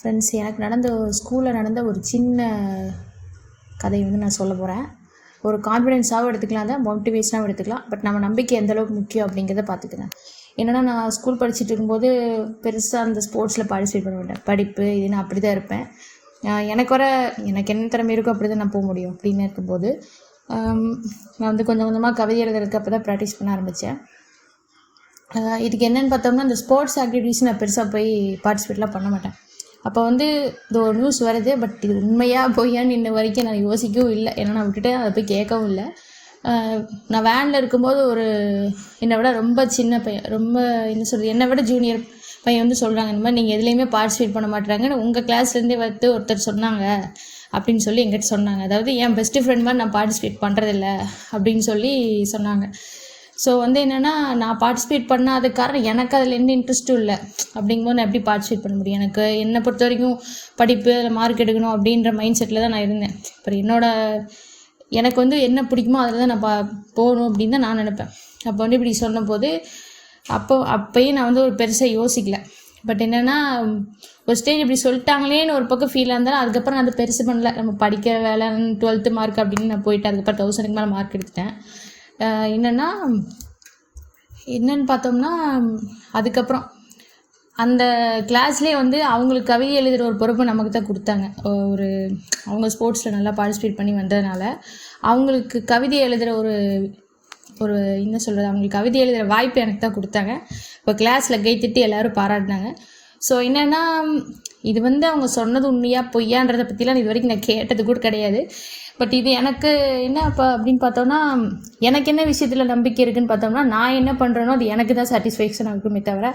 Friends எனக்கு நடந்த ஸ்கூலில் நடந்த ஒரு சின்ன கதை வந்து நான் சொல்ல போகிறேன் ஒரு கான்ஃபிடென்ஸாகவும் எடுத்துக்கலாம் தான் மோட்டிவேஷனாகவும் எடுத்துக்கலாம். பட் நம்ம நம்பிக்கை எந்த அளவுக்கு முக்கியம் அப்படிங்கிறத பார்த்துக்கிறேன் என்னென்னா நான் ஸ்கூல் படிச்சுட்டு இருக்கும்போது பெருசாக அந்த ஸ்போர்ட்ஸில் பார்ட்டிசிபேட் பண்ண மாட்டேன். படிப்பு இது நான் அப்படி தான் இருப்பேன் எனக்கு வர எனக்கு என்ன திறமை இருக்கோ அப்படி தான் நான் போக முடியும் அப்படின்னு இருக்கும்போது நான் வந்து கொஞ்சம் கொஞ்சமாக கவிதை எழுதுறதுக்கு அப்போ தான் ப்ராக்டிஸ் பண்ண ஆரம்பித்தேன் இதுக்கு என்னென்னு பார்த்தோம்னா இந்த ஸ்போர்ட்ஸ் ஆக்டிவிட்டீஸ் நான் பெருசாக போய் பார்ட்டிசிபேட்லாம் பண்ண மாட்டேன். அப்போ வந்து இது ஒரு நியூஸ் வருது பட் இது உண்மையாக பொய்யான்னு இன்ன வரைக்கும் நான் யோசிக்கவும் இல்லை. ஏன்னா நான் விட்டுட்டு அதை போய் கேட்கவும் இல்லை. நான் வேனில் இருக்கும்போது ஒரு என்னை விட ரொம்ப சின்ன பையன் ரொம்ப என்ன சொல்கிறது என்னை விட ஜூனியர் பையன் வந்து சொல்கிறாங்க இந்த மாதிரி நீங்கள் எதுலேயுமே பார்ட்டிசிபேட் பண்ண மாட்டேறாங்கன்னு உங்கள் கிளாஸ்லேருந்தே வந்து ஒருத்தர் சொன்னாங்க அப்படின்னு சொல்லி எங்கிட்ட சொன்னாங்க. அதாவது என் பெஸ்ட்டு ஃப்ரெண்ட் மாதிரி நான் பார்ட்டிசிபேட் பண்ணுறதில்ல அப்படின்னு சொல்லி சொன்னாங்க. ஸோ வந்து என்னென்னா நான் பார்ட்டிசிபேட் பண்ணாத காரணம் எனக்கு அதில் எந்த இன்ட்ரெஸ்ட்டும் இல்லை. அப்படிங்கும்போது நான் எப்படி பார்ட்டிசிபேட் பண்ண முடியும்? எனக்கு என்னை பொறுத்த வரைக்கும் படிப்பு அதில் மார்க் எடுக்கணும் அப்படின்ற மைண்ட் செட்டில் தான் நான் இருந்தேன். அப்புறம் என்னோட எனக்கு வந்து என்ன பிடிக்குமோ அதில் தான் நான் பா போகணும் அப்படின்னு தான் நான் நினப்பேன். அப்போ வந்து இப்படி சொன்னபோது அப்போ அப்பயும் நான் வந்து ஒரு பெருசாக யோசிக்கல. பட் என்னென்னா ஒரு ஸ்டேஜ் இப்படி சொல்லிட்டாங்களேன்னு ஒரு பக்கம் ஃபீலாக இருந்தாலும் அதுக்கப்புறம் நான் அதை பெருசு பண்ணல. நம்ம படிக்கிற வேலை டுவெல்த்து மார்க் அப்படின்னு நான் போயிட்டு அதுக்கப்புறம் தௌசண்ட்க்கு மேலே மார்க் எடுத்துட்டேன். என்னென்னா என்னன்னு பார்த்தோம்னா அதுக்கப்புறம் அந்த கிளாஸ்லேயே வந்து அவங்களுக்கு கவிதை எழுதுகிற ஒரு பொறுப்பை நமக்கு தான் கொடுத்தாங்க. ஒரு அவங்க ஸ்போர்ட்ஸில் நல்லா பார்ட்டிசிபேட் பண்ணி வந்ததுனால அவங்களுக்கு கவிதை எழுதுகிற ஒரு ஒரு என்ன சொல்கிறது அவங்களுக்கு கவிதை எழுதுகிற வாய்ப்பு எனக்கு தான் கொடுத்தாங்க. இப்போ கிளாஸில் திட்டு எல்லாரும் பாராட்டினாங்க. ஸோ என்னென்னா இது வந்து அவங்க சொன்னது உண்மையா பொய்யான்றதை பற்றிலாம் இது வரைக்கும் நான் கேட்டது கூட கிடையாது. பட் இது எனக்கு என்ன இப்போ அப்படின்னு பார்த்தோம்னா எனக்கு என்ன விஷயத்தில் நம்பிக்கை இருக்குதுன்னு பார்த்தோம்னா நான் என்ன பண்ணுறேனோ அது எனக்கு தான் சாட்டிஸ்ஃபேக்ஷன் இருக்குமே தவிர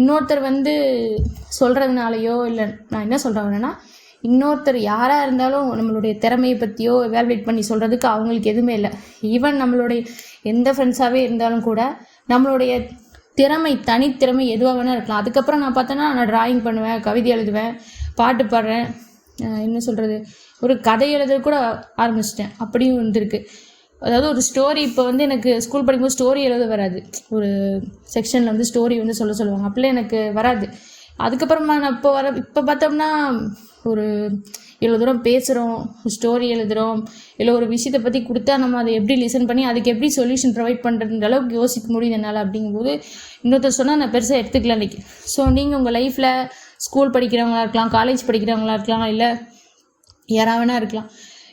இன்னொருத்தர் வந்து சொல்கிறதுனாலையோ இல்லை நான் என்ன சொல்கிறேன்னா இன்னொருத்தர் யாராக இருந்தாலும் நம்மளுடைய திறமையை பற்றியோ எவால்வேட் பண்ணி சொல்கிறதுக்கு அவங்களுக்கு எதுவுமே இல்லை. ஈவன் நம்மளுடைய எந்த ஃப்ரெண்ட்ஸாகவே இருந்தாலும் கூட நம்மளுடைய திறமை தனித்திறமை எதுவாக வேணால் இருக்கலாம். அதுக்கப்புறம் நான் பார்த்தேன்னா நான் ட்ராயிங் பண்ணுவேன் கவிதை எழுதுவேன் பாட்டு பாடுறேன். என்ன சொல்கிறது ஒரு கதை எழுத கூட ஆரம்பிச்சிட்டேன். அப்படியும் இருந்திருக்கு அதாவது ஒரு ஸ்டோரி இப்போ வந்து எனக்கு ஸ்கூல் படிக்கும்போது ஸ்டோரி எழுத வராது. ஒரு செக்ஷனில் வந்து ஸ்டோரி வந்து சொல்ல சொல்லுவாங்க. அப்படிலாம் எனக்கு வராது. அதுக்கப்புறமா நான் இப்போ வர இப்போ பார்த்தோம்னா ஒரு இவ்வளோ தூரம் பேசுகிறோம் ஸ்டோரி எழுதுகிறோம் இல்லை ஒரு விஷயத்தை பற்றி கொடுத்தா நம்ம அதை எப்படி லிசன் பண்ணி அதுக்கு எப்படி சொல்யூஷன் ப்ரொவைட் பண்ணுறன்ற அளவுக்கு யோசிக்க முடியுது என்னால் அப்படிங்கும்போது இன்னொருத்தர் சொன்னால் நான் பெருசாக எடுத்துக்கலாம் இன்றைக்கி ஸோ நீங்கள் உங்கள் லைஃப்பில் ஸ்கூல் படிக்கிறவங்களா இருக்கலாம் காலேஜ் படிக்கிறவங்களா இருக்கலாம் இல்லை யாரா வேணா இருக்கலாம்.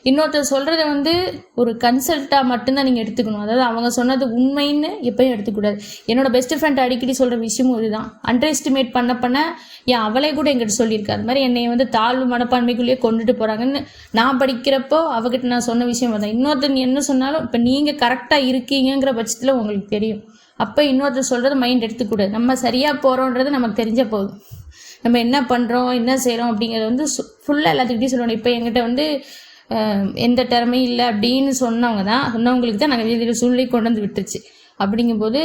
இன்னொருத்தர் சொல்கிறத வந்து ஒரு கன்சல்ட்டாக மட்டும்தான் நீங்கள் எடுத்துக்கணும். அதாவது அவங்க சொன்னது உண்மைன்னு எப்பயும் எடுத்துக்கூடாது. என்னோட பெஸ்ட் ஃப்ரெண்ட் அடிக்கடி சொல்கிற விஷயமும் இதுதான். அண்டர் எஸ்டிமேட் பண்ண பண்ண என் அவளே கூட எங்கிட்ட சொல்லியிருக்கா. அது மாதிரி என்னை வந்து தாழ்வு மனப்பான்மைக்குள்ளேயே கொண்டுட்டு போகிறாங்கன்னு நான் படிக்கிறப்போ அவகிட்ட நான் சொன்ன விஷயம் பார்த்தேன் இன்னொருத்தர் என்ன சொன்னாலும் இப்போ நீங்கள் கரெக்டாக இருக்கீங்கங்கிற பட்சத்தில் உங்களுக்கு தெரியும். அப்போ இன்னொருத்தர் சொல்கிறது மைண்ட் எடுத்துக்கூடாது. நம்ம சரியாக போகிறோன்றது நமக்கு தெரிஞ்ச போதும். நம்ம என்ன பண்ணுறோம் என்ன செய்கிறோம் அப்படிங்கிறது வந்து ஃபுல்லாக எல்லாத்துக்கிட்டையும் சொல்லணும். இப்போ என்கிட்ட வந்து எந்த திறமையும் இல்லை அப்படின்னு சொன்னவங்க தான் சொன்னவங்களுக்கு தான் நாங்கள் இதில் சூழ்நிலை கொண்டு வந்து விட்டுருச்சு அப்படிங்கும்போது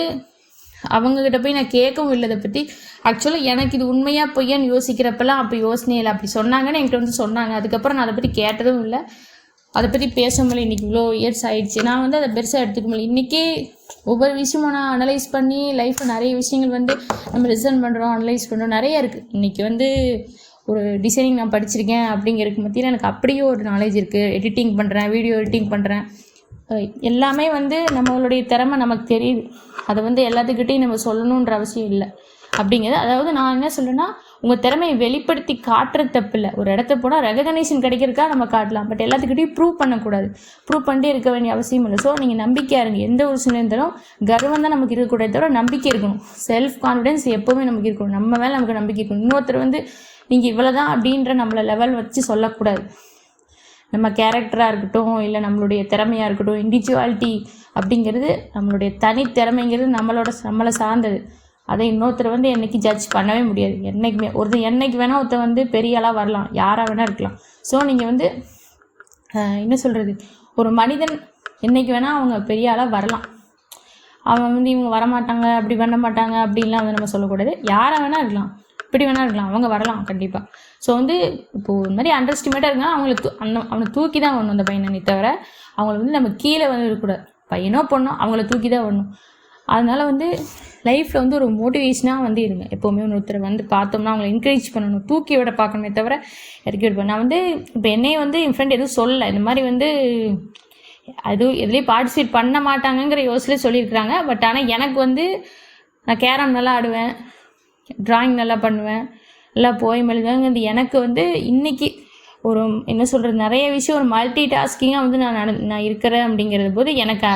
அவங்கக்கிட்ட போய் நான் கேட்கவும் இல்லை இதை பற்றி ஆக்சுவலாக எனக்கு இது உண்மையாக பொய்யான்னு யோசிக்கிறப்பெல்லாம் அப்போ யோசனை இல்லை. அப்படி சொன்னாங்கன்னு என்கிட்ட வந்து சொன்னாங்க. அதுக்கப்புறம் நான் அதை பற்றி கேட்டதும் இல்லை. அதை பற்றி பேச முடியல இன்றைக்கி இவ்வளோ இயர்ஸ் ஆகிடுச்சு நான் வந்து அதை பெருசாக எடுத்துக்க முடியல. இன்றைக்கி ஒவ்வொரு விஷயமும் நான் அனலைஸ் பண்ணி லைஃப்பில் நிறைய விஷயங்கள் வந்து நம்ம ரிசன் பண்ணுறோம் அனலைஸ் பண்ணுறோம் நிறைய இருக்குது இன்றைக்கி வந்து ஒரு டிசைனிங் நான் படிச்சிருக்கேன் அப்படிங்கிறதுக்கு மத்தியில் எனக்கு அப்படியே ஒரு நாலேஜ் இருக்குது எடிட்டிங் பண்ணுறேன் வீடியோ எடிட்டிங் பண்ணுறேன் எல்லாமே வந்து நம்மளுடைய திறமை நமக்கு தெரியுது. அதை வந்து எல்லாத்துக்கிட்டையும் நம்ம சொல்லணுன்ற அவசியம் இல்லை. அப்படிங்கிறது அதாவது நான் என்ன சொல்லுன்னா உங்கள் திறமையை வெளிப்படுத்தி காட்டுற தப்பில்லை ஒரு இடத்த போனால் ரெகக்னேஷன் கிடைக்கிறதுக்காக நம்ம காட்டலாம். பட் எல்லாத்துக்கிட்டையும் ப்ரூவ் பண்ணக்கூடாது. ப்ரூவ் பண்ணிட்டே இருக்க வேண்டிய அவசியம் இல்லை. ஸோ நீங்கள் நம்பிக்கையாக இருங்க. எந்த ஒரு சூழ்நிலை இருந்தாலும் கர்வம் தான் நமக்கு இருக்கக்கூடாது தவிர நம்பிக்கை இருக்கணும். செல்ஃப் கான்ஃபிடென்ஸ் எப்போவுமே நமக்கு இருக்கணும். நம்ம மேலே நமக்கு நம்பிக்கை இருக்கணும். இன்னொருத்தர் வந்து நீங்கள் இவ்வளோ தான் அப்படின்ற நம்மளை லெவல் வச்சு சொல்லக்கூடாது. நம்ம கேரக்டராக இருக்கட்டும் இல்லை நம்மளுடைய திறமையாக இருக்கட்டும் இண்டிவிஜுவாலிட்டி அப்படிங்கிறது நம்மளுடைய தனித்திறமைங்கிறது நம்மளோட நம்மளை சார்ந்தது. அதை இன்னொருத்தர் வந்து என்னைக்கு ஜட்ஜ் பண்ணவே முடியாது. என்னைக்குமே ஒருத்தர் என்னைக்கு வேணால் ஒருத்தர் வந்து பெரிய ஆளாக வரலாம் யாராக வேணால் இருக்கலாம். ஸோ நீங்கள் வந்து என்ன சொல்கிறது ஒரு மனிதன் என்னைக்கு வேணால் அவங்க பெரிய ஆளாக வரலாம். அவன் வந்து இவங்க வரமாட்டாங்க அப்படி பண்ண மாட்டாங்க அப்படின்லாம் வந்து நம்ம சொல்லக்கூடாது. யாரை வேணால் இருக்கலாம். எப்படி வேணால் இருக்கலாம். அவங்க வரலாம் கண்டிப்பாக ஸோ வந்து இப்போது ஒரு மாதிரி அண்டர் எஸ்டிமேட்டாக இருக்காங்க அவங்களை தூ அந்த அவனை தூக்கி தான் வரணும் அந்த பையனை தவிர. அவங்கள வந்து நம்ம கீழே வந்து இருக்கக்கூடாது பையனோ பொண்ணோ அவங்கள தூக்கி தான் வரணும் அதனால் வந்து லைஃப்பில் வந்து ஒரு மோட்டிவேஷனாக வந்து இருங்க. எப்போவுமே ஒருத்தரை வந்து பார்த்தோம்னா அவங்களை என்கரேஜ் பண்ணணும். தூக்கி விட பார்க்கணுமே தவிர இறக்கி விட நான் வந்து இப்போ என்னையே வந்து என் ஃப்ரெண்ட் எதுவும் சொல்லலை. இந்த மாதிரி வந்து அது எதுலேயும் பார்ட்டிசிபேட் பண்ண மாட்டாங்கங்கிற யோசனையே சொல்லியிருக்கிறாங்க. பட் ஆனால் எனக்கு வந்து நான் கேரம் நல்லா ஆடுவேன். டிராயிங் நல்லா பண்ணுவேன். நல்லா போய் எழுதுவேங்கிறது எனக்கு வந்து இன்னைக்கு ஒரு என்ன சொல்கிறது நிறைய விஷயம் ஒரு மல்டி டாஸ்கிங்காக வந்து நான் நட நான் இருக்கிறேன் அப்படிங்கிறது போது எனக்கு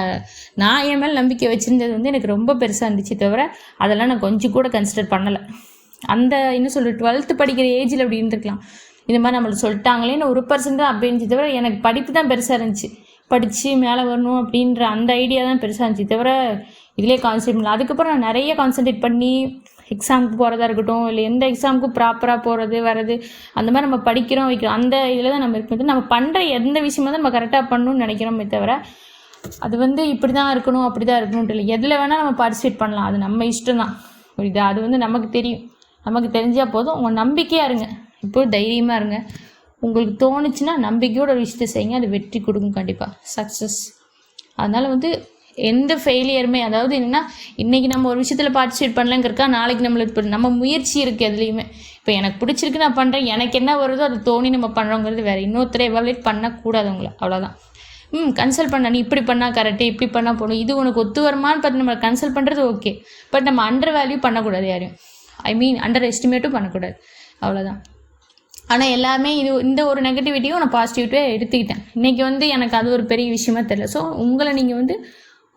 நான் என் மேல் நம்பிக்கை வச்சுருந்தது வந்து எனக்கு ரொம்ப பெருசாக இருந்துச்சு தவிர அதெல்லாம் நான் கொஞ்சம் கூட கன்சிடர் பண்ணலை. அந்த என்ன சொல்கிறது டுவெல்த்து படிக்கிற ஏஜில் அப்படி இருந்துருக்கலாம். இந்த மாதிரி நம்மளுக்கு சொல்லிட்டாங்களேன்னு ஒரு பர்சன்ட் தான் அப்படி தவிர எனக்கு படிப்பு தான் பெருசாக இருந்துச்சு. படித்து மேலே வரணும் அப்படின்ற அந்த ஐடியா தான் பெருசாக இருந்துச்சு தவிர இதிலே கான்சென்ட் பண்ணல. அதுக்கப்புறம் நான் நிறைய கான்சென்ட்ரேட் பண்ணி எக்ஸாமுக்கு போகிறதா இருக்கட்டும் இல்லை எந்த எக்ஸாமுக்கும் ப்ராப்பராக போகிறது வர்றது அந்த மாதிரி நம்ம படிக்கிறோம் வைக்கிறோம் அந்த இதில் தான் நம்ம இருக்கணும் நம்ம பண்ணுற எந்த விஷயமா தான் நம்ம கரெக்டாக பண்ணணும்னு நினைக்கிறோமே தவிர அது வந்து இப்படி தான் இருக்கணும் அப்படி தான் இருக்கணும்ட்டு இல்லை எதில் வேணால் நம்ம பார்ட்டிசிபேட் பண்ணலாம். அது நம்ம இஷ்டம் தான் புரியுதா? அது வந்து நமக்கு தெரியும். நமக்கு தெரிஞ்சால் போதும். உங்கள் நம்பிக்கையாக இருங்க. இப்போ தைரியமாக இருங்க. உங்களுக்கு தோணுச்சுன்னா நம்பிக்கையோட ஒரு விஷயத்தை செய்யுங்க. அது வெற்றி கொடுக்கும் கண்டிப்பாக சக்ஸஸ் அதனால் வந்து எந்த ஃபெயிலியருமே அதாவது என்னன்னா இன்றைக்கி நம்ம ஒரு விஷயத்தில் பார்ட்டிசிபேட் பண்ணலங்கிறக்கா நாளைக்கு நம்மளுக்கு நம்ம முயற்சி இருக்குது எதுலேயுமே. இப்போ எனக்கு பிடிச்சிருக்கு நான் பண்ணுறேன் எனக்கு என்ன வருதோ அது தோணி நம்ம பண்ணுறோங்கிறது வேறு. இன்னொருத்தரை எவாலுவேட் பண்ணக்கூடாது உங்களை அவ்வளோதான் ம் கன்சல்ட் பண்ண நீ இப்படி பண்ணால் கரெக்டு இப்படி பண்ணால் போகணும் இது உனக்கு ஒத்து வருமான்னு பார்த்து நம்ம கன்சல்ட் பண்ணுறது ஓகே பட் நம்ம அண்டர் வேல்யூ பண்ணக்கூடாது யாரையும். ஐ மீன் அண்டர் எஸ்டிமேட்டும் பண்ணக்கூடாது. அவ்வளோதான் ஆனால் எல்லாமே இது இந்த ஒரு நெகட்டிவிட்டியும் நான் பாசிட்டிவிட்டியாக எடுத்துக்கிட்டேன். இன்றைக்கி வந்து எனக்கு அது ஒரு பெரிய விஷயமா தெரியல. ஸோ உங்களை நீங்கள் வந்து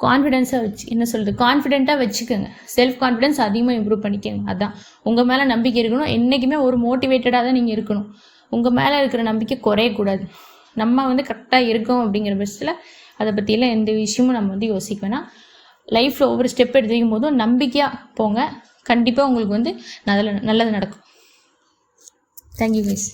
கான்ஃபிடென்ஸாக வச்சு என்ன சொல்கிறது கான்ஃபிடென்ட்டாக வச்சுக்கோங்க. செல்ஃப் கான்ஃபிடென்ஸ் அதிகமாக இம்ப்ரூவ் பண்ணிக்கோங்க. அதான். உங்கள் மேலே நம்பிக்கை இருக்கணும். என்றைக்குமே ஒரு மோட்டிவேட்டடாக தான் நீங்கள் இருக்கணும். உங்கள் மேலே இருக்கிற நம்பிக்கை குறையக்கூடாது. நம்ம வந்து கரெக்டாக இருக்கோம் அப்படிங்கிற பட்சத்தில் அதை பற்றியெல்லாம் எந்த விஷயமும் நம்ம வந்து யோசிக்க வேணாம். லைஃப்பில் ஒவ்வொரு ஸ்டெப் எடுத்து வைக்கும் போதும் நம்பிக்கையாக போங்க. கண்டிப்பாக உங்களுக்கு வந்து நல்ல நல்லது நடக்கும். Thank you guys